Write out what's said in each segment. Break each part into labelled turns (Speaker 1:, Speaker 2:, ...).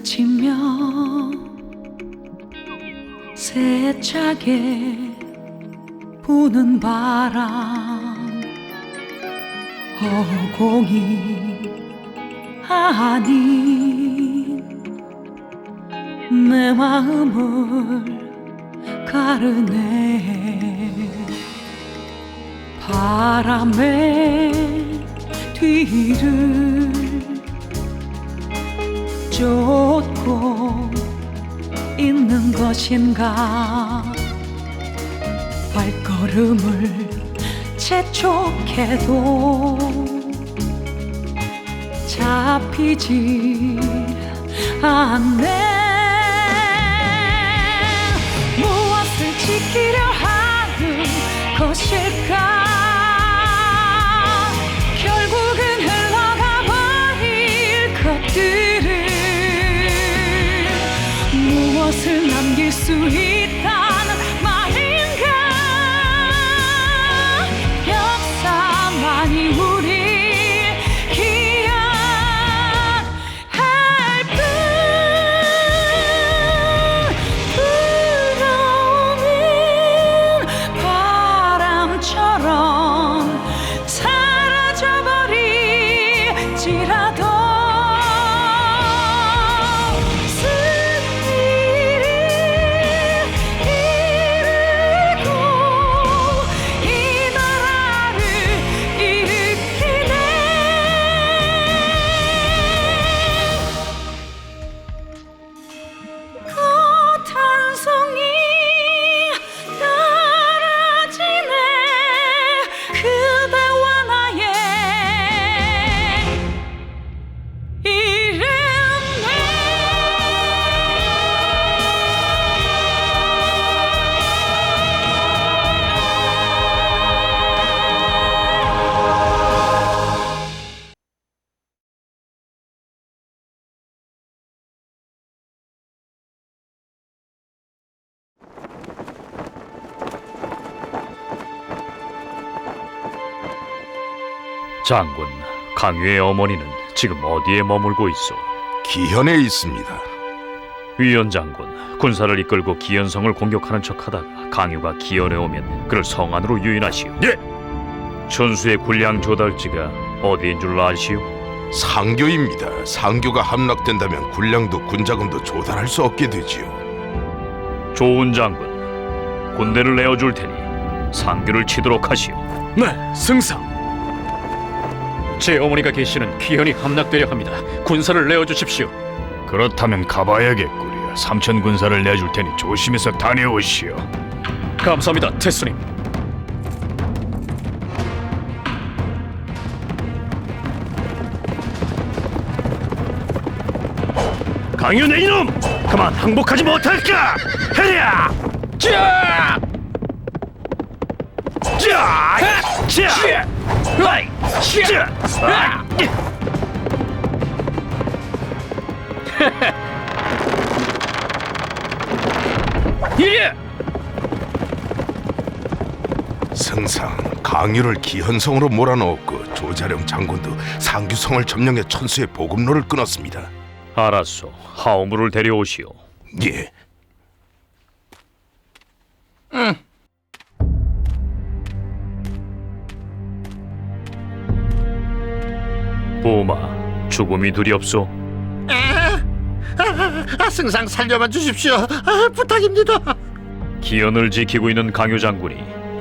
Speaker 1: 스치며 세차게 부는 바람. 허공이 아닌 내 마음을 가르네. 바람의 뒤를 쫓고 있는 것인가? 발걸음을 재촉해도 잡히지 않네. 무엇을 지키려 하는 것일까
Speaker 2: 장군, 강유의 어머니는 지금 어디에 머물고 있어?
Speaker 3: 기현에 있습니다.
Speaker 2: 위원 장군, 군사를 이끌고 기현성을 공격하는 척하다가 강유가 기현에 오면 그를 성 안으로 유인하시오.
Speaker 3: 예.
Speaker 2: 천수의 군량 조달지가 어디인 줄 아시오?
Speaker 3: 상교입니다. 상교가 함락된다면 군량도 군자금도 조달할 수 없게 되지요.
Speaker 2: 좋은 장군, 군대를 내어줄 테니 상규를 치도록 하시오.
Speaker 4: 네, 승상. 제 어머니가 계시는 귀현이 함락되려 합니다. 군사를 내어 주십시오.
Speaker 5: 그렇다면 가봐야겠구려. 삼천 군사를 내줄 테니 조심해서 다녀오시오.
Speaker 4: 감사합니다, 태수님.
Speaker 5: 강윤의 이놈! 그만 항복하지 못할까? 헤야! 자! 자! 자! 라 이!
Speaker 3: 승상 강유를 기현성으로 몰아넣었고 조자령 장군도 상규성을 점령해 천수의 보급로를 끊었습니다.
Speaker 2: 알았소. 하오무를 데려오시오.
Speaker 3: 예.
Speaker 2: 보마, 죽음이 두렵소.
Speaker 6: 아, 승상 살려만 주십시오. 아, 부탁입니다.
Speaker 2: 기현을 지키고 있는 강유 장군이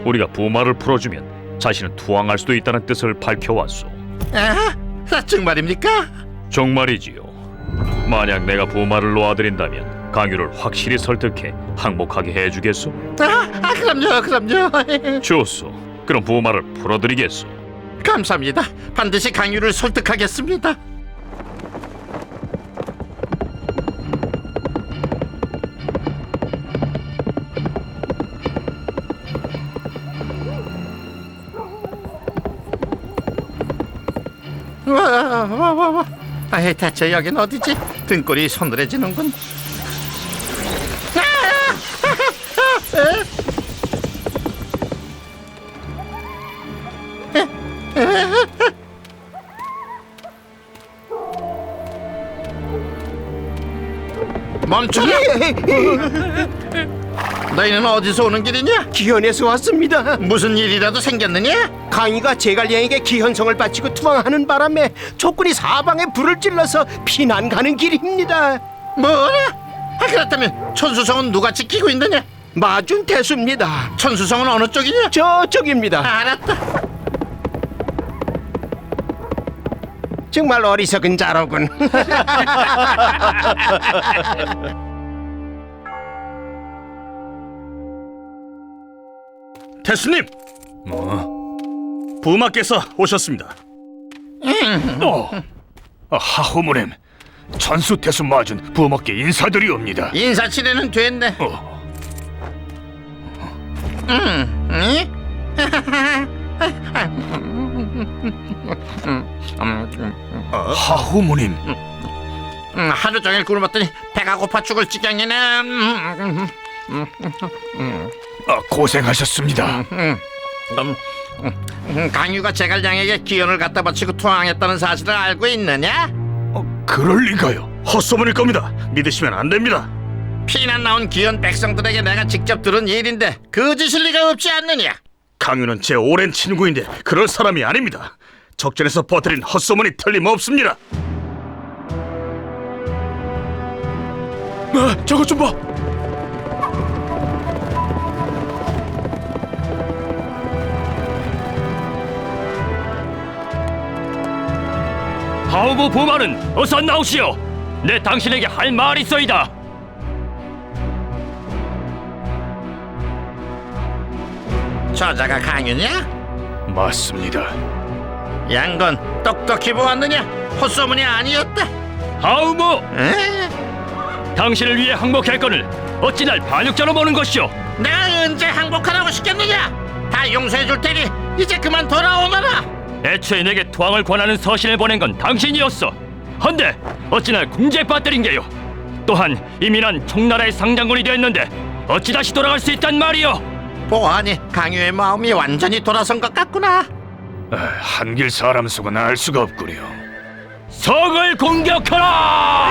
Speaker 2: 우리가 부마를 풀어주면 자신은 투항할 수도 있다는 뜻을 밝혀왔소.
Speaker 6: 아, 아, 정말입니까?
Speaker 2: 정말이지요. 만약 내가 부마를 놓아드린다면 강유를 확실히 설득해 항복하게 해주겠소?
Speaker 6: 아, 아 그럼요, 그럼요.
Speaker 2: 좋소. 그럼 부마를 풀어드리겠소.
Speaker 6: 감사합니다. 반드시 강유를 설득하겠습니다. 와, 와, 와, 와. 아이, 대체 여긴 어디지? 등골이 서늘해지는군. 멈춰라. 너희는 어디서 오는 길이냐?
Speaker 7: 기현에서 왔습니다.
Speaker 6: 무슨 일이라도 생겼느냐?
Speaker 7: 강희가 제갈량에게 기현성을 바치고 투항하는 바람에 족군이 사방에 불을 찔러서 피난 가는 길입니다.
Speaker 6: 뭐라? 아, 그렇다면 천수성은 누가 지키고 있느냐?
Speaker 7: 마중 태수입니다.
Speaker 6: 천수성은 어느 쪽이냐?
Speaker 7: 저쪽입니다.
Speaker 6: 알았다.
Speaker 7: 정말 어리석은 자로군.
Speaker 4: 태수님. 부마께서 오셨습니다. 어. 아, 하호무님. 천수 태수 마준 부마께 인사드리옵니다.
Speaker 6: 인사치레는 됐네.
Speaker 4: 어. 하호무님.
Speaker 6: 음, 하루 종일 굶었더니 배가 고파 죽을 지경이네. 음, 음,
Speaker 4: 아, 고생하셨습니다.
Speaker 6: 음, 음, 강유가 제갈량에게 기연을 갖다 바치고 투항했다는 사실을 알고 있느냐?
Speaker 4: 어, 그럴 리가요. 헛소문일 겁니다. 믿으시면 안 됩니다.
Speaker 6: 피난 나온 기연 백성들에게 내가 직접 들은 일인데 거짓일 리가 없지 않느냐?
Speaker 4: 강유는 제 오랜 친구인데 그럴 사람이 아닙니다. 적전에서 퍼뜨린 헛소문이 틀림없습니다. 아, 저것 좀 봐.
Speaker 8: 하우부 부마는 어서 나오시오. 내 당신에게 할 말이 있어이다.
Speaker 6: 저자가 강유냐?
Speaker 4: 맞습니다.
Speaker 6: 양건 똑똑히 보았느냐? 헛소문이 아니었다.
Speaker 8: 하우무,
Speaker 6: 에?
Speaker 8: 당신을 위해 항복했거늘 어찌 날 반역자로 보는 것이오?
Speaker 6: 내가 언제 항복하라고 시켰느냐? 다 용서해 줄 테니 이제 그만 돌아오너라.
Speaker 8: 애초에 내게 투항을 권하는 서신을 보낸 건 당신이었어. 헌데 어찌 날 궁지에 빠뜨린 게요? 또한 이미 난 총나라의 상장군이 되었는데 어찌 다시 돌아갈 수 있단 말이오?
Speaker 6: 보아하니 강유의 마음이 완전히 돌아선 것 같구나.
Speaker 4: 아, 한길 사람 속은 알 수가 없구려.
Speaker 8: 성을 공격하라!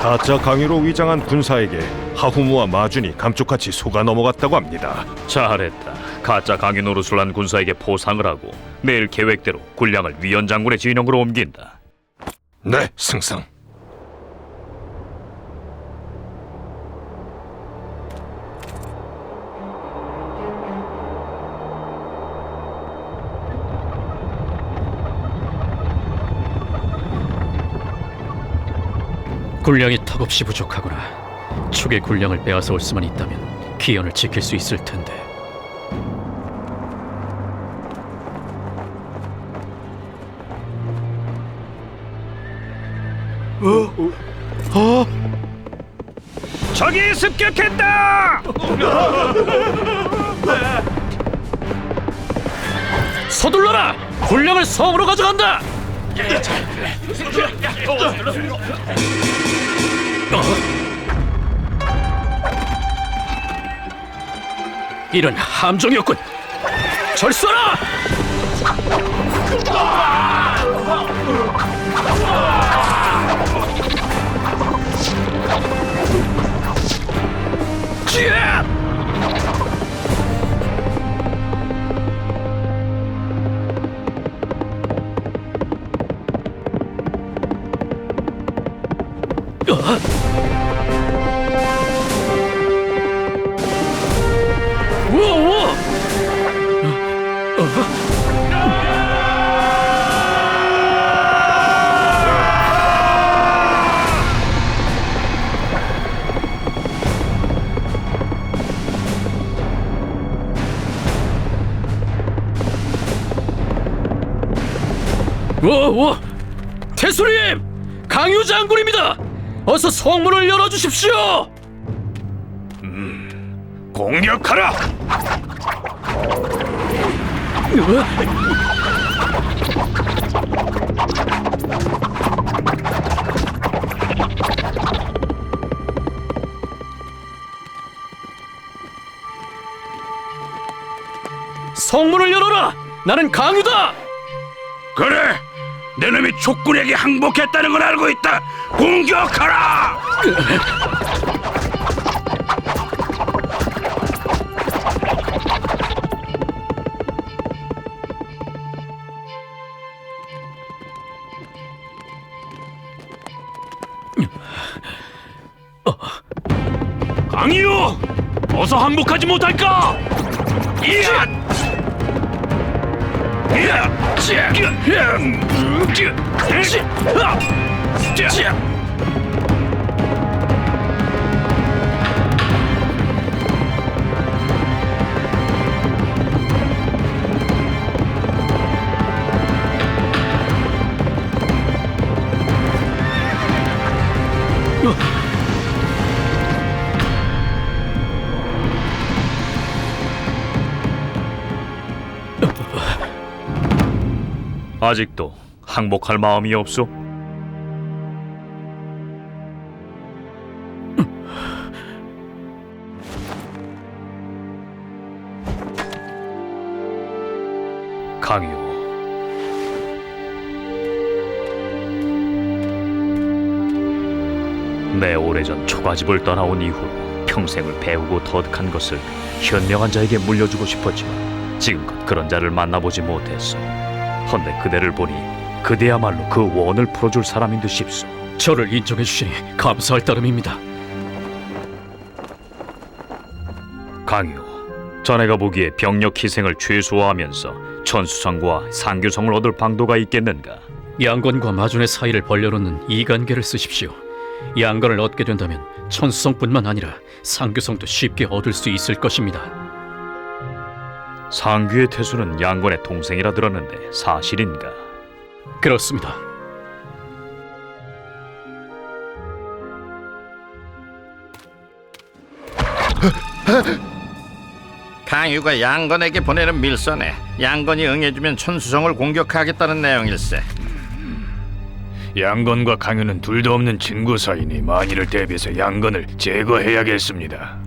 Speaker 9: 가짜 강의로 위장한 군사에게 하후무와 마준이 감쪽같이 속아 넘어갔다고 합니다.
Speaker 8: 잘했다. 가짜 강유 노릇을 한 군사에게 포상을 하고 내일 계획대로 군량을 위원 장군의 진영으로 옮긴다.
Speaker 9: 네, 승상.
Speaker 10: 군량이 턱없이 부족하구나. 축의 군량을 빼앗아 올 수만 있다면 기현을 지킬 수 있을 텐데.
Speaker 4: 적이 습격했다!
Speaker 10: 서둘러라! 군량을 성으로 가져간다! 이런 함정이었군. 절수하라! 쥐야! 우와 우와! 태수님! 강유 장군입니다! 어서 성문을 열어주십시오!
Speaker 4: 공격하라!
Speaker 10: 성문을 열어라!
Speaker 4: 나는 강유다.
Speaker 5: 그래, 내 놈이 촉군에게 항복했다는 걸 알고 있다. 공격하라! 강이요, 어서 항복하지 못할까? 이야! 이야! 찌야! 찌야! 찌
Speaker 4: 아직도 항복할 마음이 없소? 강요. 내 오래전 초가집을 떠나온 이후로 평생을 배우고 터득한 것을 현명한 자에게 물려주고 싶었지만 지금껏 그런 자를 만나보지 못했어. 헌데 그대를 보니 그대야말로 그 원을 풀어줄 사람인 듯 싶소. 저를 인정해 주시니 감사할 따름입니다. 강요, 자네가 보기에 병력 희생을 최소화하면서 천수성과 상규성을 얻을 방도가 있겠는가? 양건과 마준의 사이를 벌려놓는 이간계를 쓰십시오. 양건을 얻게 된다면 천수성뿐만 아니라 상규성도 쉽게 얻을 수 있을 것입니다. 상규의 태수는 양건의 동생이라 들었는데 사실인가? 그렇습니다.
Speaker 6: 강유가 양건에게 보내는 밀선에 양건이 응해주면 천수성을 공격하겠다는 내용일세.
Speaker 5: 양건과 강유는 둘도 없는 친구 사이니 만일을 대비해서 양건을 제거해야겠습니다.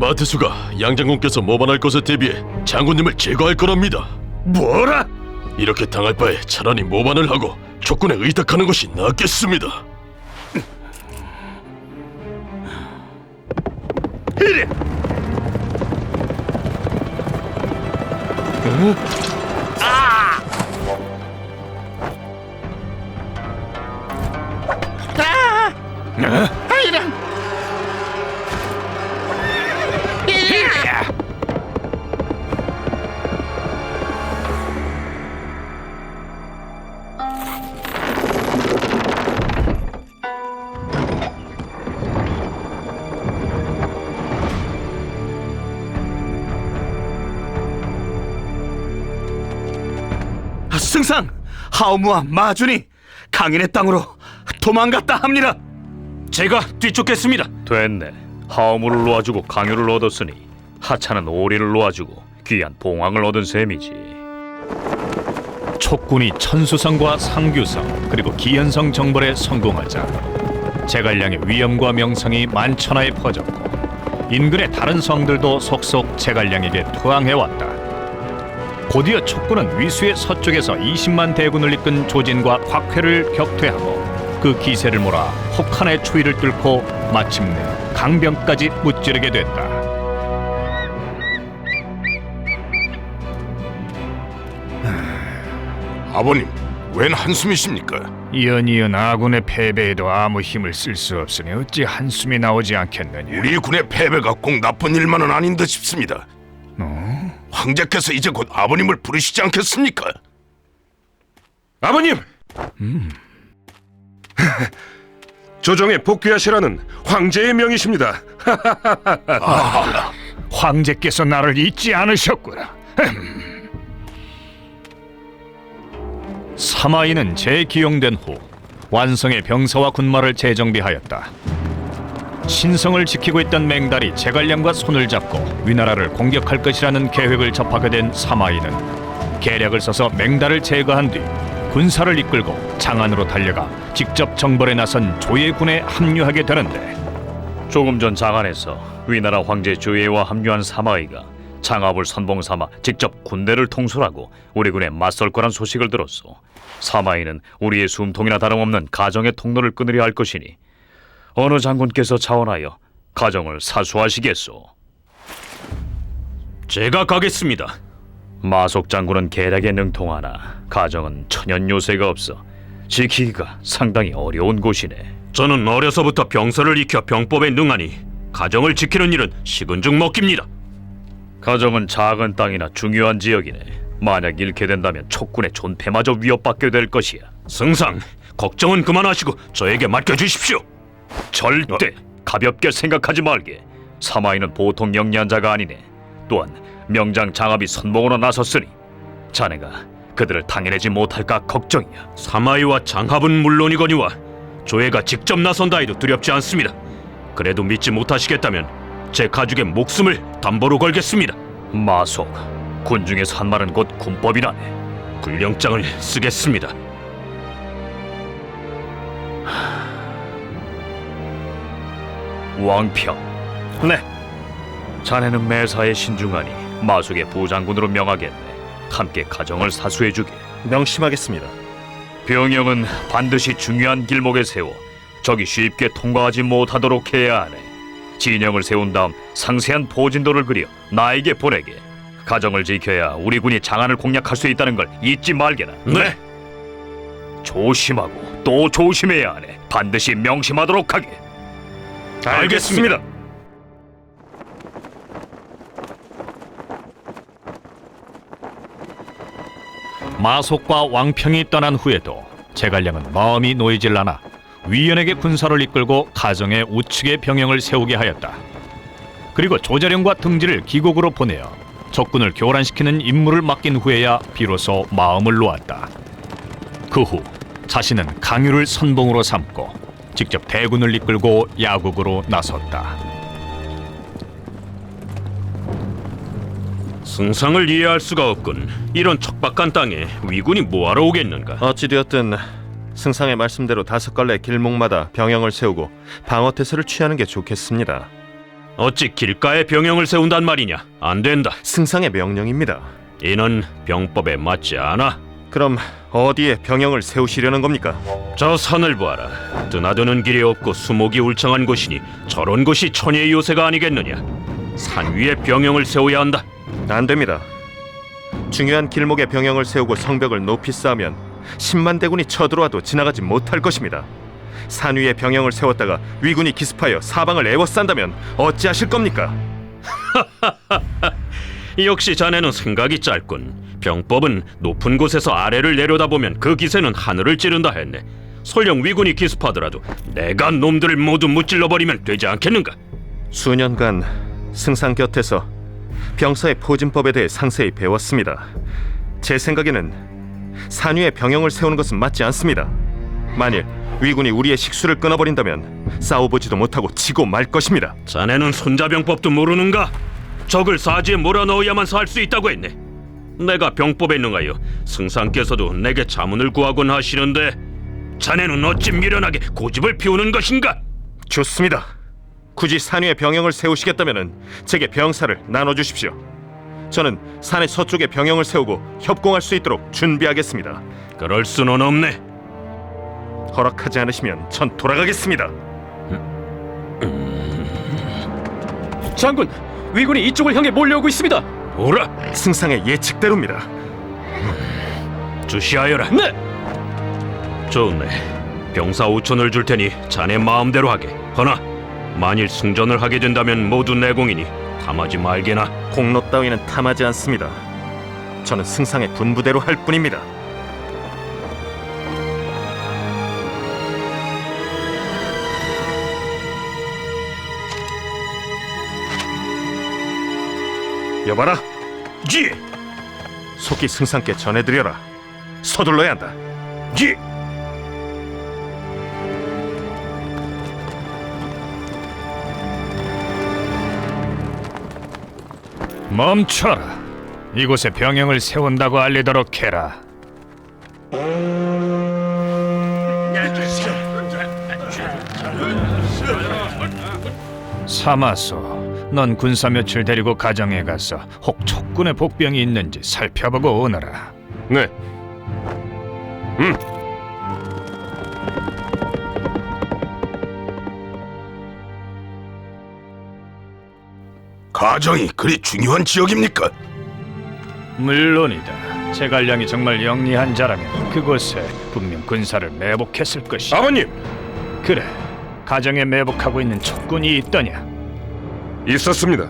Speaker 11: 마태수가 양장군께서 모반할 것에 대비해 장군님을 제거할 거랍니다.
Speaker 5: 뭐라?
Speaker 11: 이렇게 당할 바에 차라리 모반을 하고 촉군에 의탁하는 것이 낫겠습니다.
Speaker 5: 이래!
Speaker 6: 아,
Speaker 12: 하오무와 마준이 강인의 땅으로 도망갔다 합니다.
Speaker 4: 제가 뒤쫓겠습니다. 됐네. 하우무를 놓아주고 강유를 얻었으니 하찮은 오리를 놓아주고 귀한 봉황을 얻은 셈이지. 촉군이 천수성과 상규성 그리고 기현성 정벌에 성공하자 제갈량의 위엄과 명성이 만천하에 퍼졌고 인근의 다른 성들도 속속 제갈량에게 투항해왔다. 곧이어 촉군은 위수의 서쪽에서 20만 대군을 이끈 조진과 곽회를 격퇴하고 그 기세를 몰아 혹한의 추위를 뚫고 마침내 강병까지 무찌르게 됐다.
Speaker 3: 아버님, 웬 한숨이십니까?
Speaker 5: 연이은 아군의 패배에도 아무 힘을 쓸 수 없으니 어찌 한숨이 나오지 않겠느냐?
Speaker 3: 우리 군의 패배가 꼭 나쁜 일만은 아닌 듯 싶습니다. 황제께서 이제 곧 아버님을 부르시지 않겠습니까?
Speaker 11: 아버님! 조정에 복귀하시라는 황제의 명이십니다.
Speaker 5: 황제께서 나를 잊지 않으셨구나.
Speaker 4: 사마이는 재기용된 후 완성의 병사와 군마를 재정비하였다. 신성을 지키고 있던 맹달이 제갈량과 손을 잡고 위나라를 공격할 것이라는 계획을 접하게 된 사마이는 계략을 써서 맹달을 제거한 뒤 군사를 이끌고 장안으로 달려가 직접 정벌에 나선 조의 군에 합류하게 되는데
Speaker 2: 조금 전 장안에서 위나라 황제 조예와 합류한 사마이가 장압을 선봉 삼아 직접 군대를 통솔하고 우리 군에 맞설 거란 소식을 들었소. 사마이는 우리의 숨통이나 다름없는 가정의 통로를 끊으려 할 것이니 어느 장군께서 자원하여 가정을 사수하시겠소.
Speaker 5: 제가 가겠습니다.
Speaker 2: 마속 장군은 계략에 능통하나 가정은 천연 요새가 없어 지키기가 상당히 어려운 곳이네.
Speaker 5: 저는 어려서부터 병서를 익혀 병법에 능하니 가정을 지키는 일은 식은 죽 먹깁니다.
Speaker 2: 가정은 작은 땅이나 중요한 지역이네. 만약 잃게 된다면 촉군의 존폐마저 위협받게 될 것이야.
Speaker 5: 승상, 걱정은 그만하시고 저에게 맡겨주십시오.
Speaker 2: 절대 가볍게 생각하지 말게. 사마이는 보통 영리한 자가 아니네. 또한 명장 장압이 선봉으로 나섰으니 자네가 그들을 당해내지 못할까 걱정이야.
Speaker 5: 사마이와 장합은 물론이거니와 조회가 직접 나선다 해도 두렵지 않습니다. 그래도 믿지 못하시겠다면 제 가족의 목숨을 담보로 걸겠습니다.
Speaker 2: 마속 군중에서 한 말은 곧 군법이라네.
Speaker 5: 군령장을 쓰겠습니다.
Speaker 2: 왕평. 네. 자네는 매사에 신중하니 마속의 부장군으로 명하겠네. 함께 가정을 사수해주게.
Speaker 13: 명심하겠습니다.
Speaker 2: 병영은 반드시 중요한 길목에 세워 적이 쉽게 통과하지 못하도록 해야 하네. 진영을 세운 다음 상세한 포진도를 그려 나에게 보내게. 가정을 지켜야 우리 군이 장안을 공략할 수 있다는 걸 잊지 말게나.
Speaker 5: 네.
Speaker 2: 조심하고 또 조심해야 하네. 반드시 명심하도록 하게.
Speaker 5: 알겠습니다.
Speaker 2: 마속과 왕평이 떠난 후에도 제갈량은 마음이 놓이질 않아 위연에게 군사를 이끌고 가정의 우측에 병영을 세우게 하였다. 그리고 조자령과 등지를 기곡으로 보내어 적군을 교란시키는 임무를 맡긴 후에야 비로소 마음을 놓았다. 그 후 자신은 강유를 선봉으로 삼고 직접 대군을 이끌고 야국으로 나섰다.
Speaker 5: 승상을 이해할 수가 없군. 이런 척박한 땅에 위군이 뭐하러 오겠는가?
Speaker 9: 어찌되었든 승상의 말씀대로 다섯 갈래 길목마다 병영을 세우고 방어 태세를 취하는 게 좋겠습니다.
Speaker 5: 어찌 길가에 병영을 세운단 말이냐? 안 된다.
Speaker 9: 승상의 명령입니다.
Speaker 5: 이는 병법에 맞지 않아.
Speaker 9: 그럼 어디에 병영을 세우시려는 겁니까?
Speaker 5: 저 산을 보아라. 드나드는 길이 없고 수목이 울창한 곳이니 저런 곳이 천혜의 요새가 아니겠느냐? 산 위에 병영을 세워야 한다.
Speaker 9: 안 됩니다. 중요한 길목에 병영을 세우고 성벽을 높이 쌓으면 10만 대군이 쳐들어와도 지나가지 못할 것입니다. 산 위에 병영을 세웠다가 위군이 기습하여 사방을 에워싼다면 어찌하실 겁니까?
Speaker 5: 역시 자네는 생각이 짧군. 병법은 높은 곳에서 아래를 내려다보면 그 기세는 하늘을 찌른다 했네. 설령 위군이 기습하더라도 내가 놈들을 모두 무찔러 버리면 되지 않겠는가?
Speaker 9: 수년간 승상 곁에서 병사의 포진법에 대해 상세히 배웠습니다. 제 생각에는 산 위에 병영을 세우는 것은 맞지 않습니다. 만일 위군이 우리의 식수를 끊어버린다면 싸워보지도 못하고 지고 말 것입니다.
Speaker 5: 자네는 손자병법도 모르는가? 적을 사지에 몰아넣어야만 살 수 있다고 했네. 내가 병법에 능하여 승상께서도 내게 자문을 구하곤 하시는데 자네는 어찌 미련하게 고집을 피우는 것인가?
Speaker 9: 좋습니다. 굳이 산 위에 병영을 세우시겠다면 제게 병사를 나눠 주십시오. 저는 산의 서쪽에 병영을 세우고 협공할 수 있도록 준비하겠습니다.
Speaker 5: 그럴 수는 없네.
Speaker 9: 허락하지 않으시면 전 돌아가겠습니다.
Speaker 10: 장군, 위군이 이쪽을 향해 몰려오고 있습니다.
Speaker 5: 오라,
Speaker 9: 승상의 예측대로입니다.
Speaker 5: 주시하여라.
Speaker 10: 네.
Speaker 5: 좋네. 병사 5천을 줄 테니 자네 마음대로 하게. 허나 만일 승전을 하게 된다면 모두 내 공이니 탐하지 말게나.
Speaker 9: 공로 따위는 탐하지 않습니다. 저는 승상의 분부대로 할 뿐입니다. 여봐라,
Speaker 5: 지,
Speaker 9: 속히 승상께 전해드려라. 서둘러야 한다.
Speaker 5: 지.
Speaker 2: 멈춰라. 이곳에 병영을 세운다고 알리도록 해라.
Speaker 4: 사마소, 넌 군사 며칠 데리고 가정에 가서 혹 촉군의 복병이 있는지 살펴보고 오너라.
Speaker 11: 네.
Speaker 3: 가정이 그리 중요한 지역입니까?
Speaker 4: 물론이다. 제갈량이 정말 영리한 자라면 그곳에 분명 군사를 매복했을 것이야.
Speaker 11: 아버님
Speaker 4: 그래, 가정에 매복하고 있는 촉군이 있더냐?
Speaker 11: 있었습니다.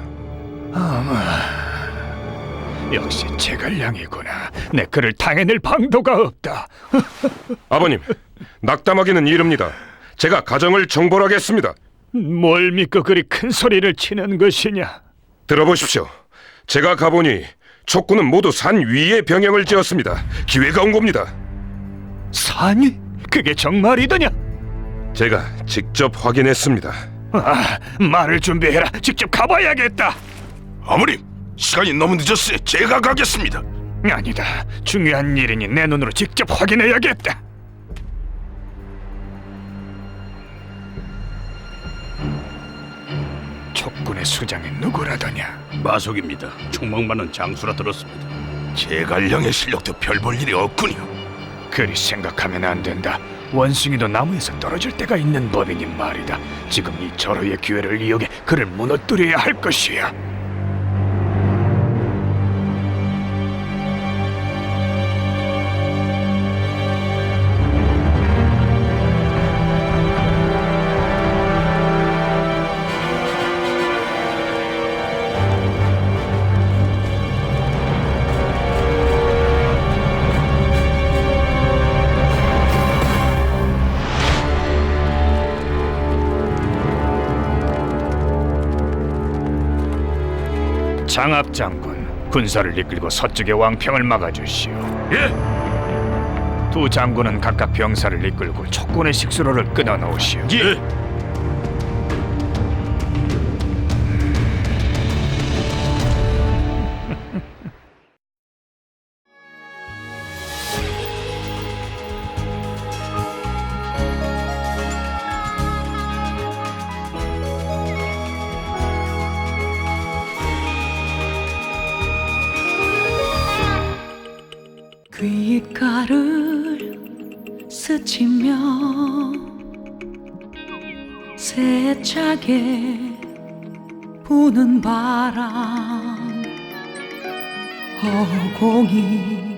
Speaker 4: 역시 제갈량이구나. 내 그를 당해낼 방도가 없다.
Speaker 11: 아버님 낙담하기는 이릅니다. 제가 가정을 정벌하겠습니다.
Speaker 4: 뭘 믿고 그리 큰 소리를 치는 것이냐?
Speaker 11: 들어보십시오. 제가 가보니 촉군은 모두 산 위에 병영을 지었습니다. 기회가 온 겁니다.
Speaker 4: 산이? 그게 정말이더냐?
Speaker 11: 제가 직접 확인했습니다.
Speaker 4: 아, 말을 준비해라. 직접 가봐야겠다.
Speaker 3: 아버님, 시간이 너무 늦었어요. 제가 가겠습니다.
Speaker 4: 아니다. 중요한 일이니 내 눈으로 직접 확인해야겠다. 촉군의 수장이 누구라더냐?
Speaker 5: 마속입니다. 총망 많은 장수라 들었습니다.
Speaker 3: 제갈량의 실력도 별 볼 일이 없군요.
Speaker 4: 그리 생각하면 안 된다. 원숭이도 나무에서 떨어질 때가 있는 법이니 말이다. 지금 이 절호의 기회를 이용해 그를 무너뜨려야 할 것이야. 장압 장군, 군사를 이끌고 서쪽의 왕평을 막아주시오. 예. 두 장군은 각각 병사를 이끌고 촉군의 식수로를 끊어 놓으시오.
Speaker 5: 예.
Speaker 1: 바람. 허공이